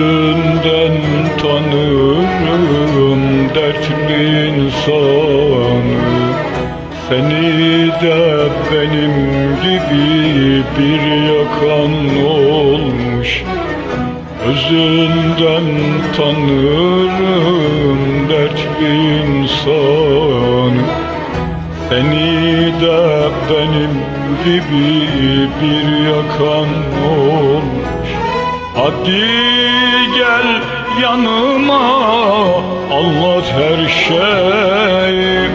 Gözünden tanırım dertli insanı Seni de benim gibi bir yakan olmuş. Özünden tanırım dertli insanı Seni de benim gibi bir yakan olmuş Hadi gel yanıma anlat her şeyi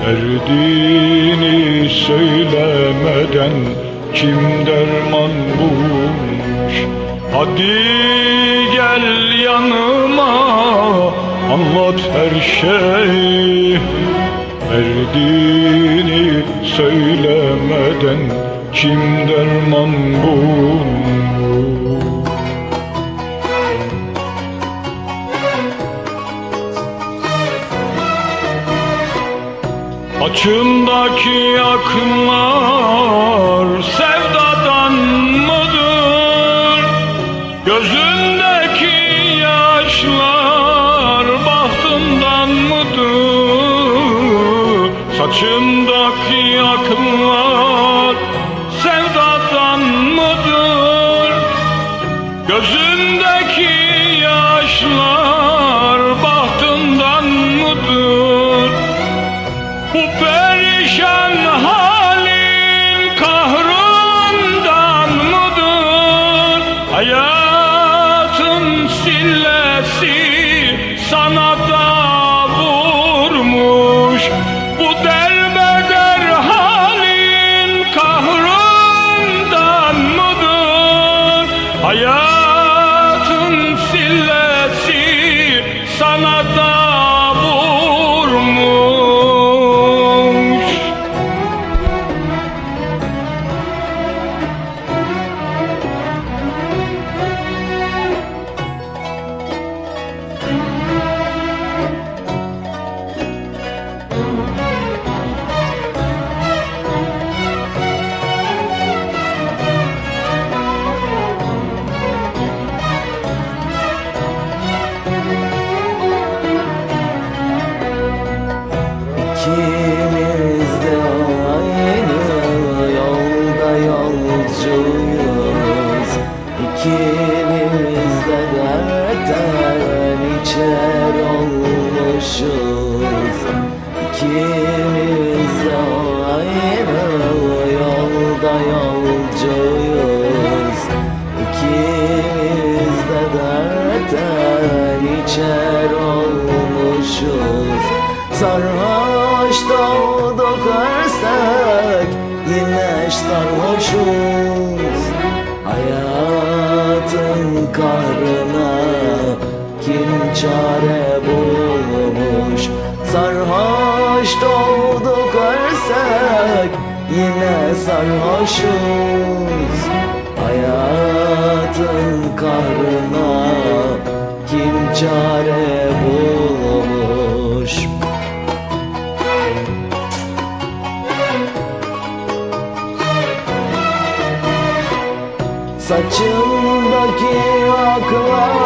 Derdini söylemeden kim derman bulmuş? Hadi gel yanıma anlat her şeyi Derdini söylemeden kim derman bulmuş Açımdaki akımlar sevdadan mıdır? Gözündeki yaşlar bahtından mıdır? Saçımdaki akımlar sevdadan mıdır? Gözündeki yaşlar Matar. İçer olmuşuz. Sarhoş doğduk ersek Yine sarhoşuz. Hayatın kahrına Kim çare bulmuş? Sarhoş doğduk ersek Yine sarhoşuz. Hayatın kahrına Kim çare bulmuş. Saçımdaki aklar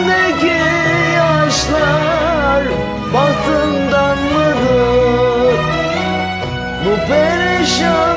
Gözümdeki yaşlar bahtımdan mıdır? Bu perişan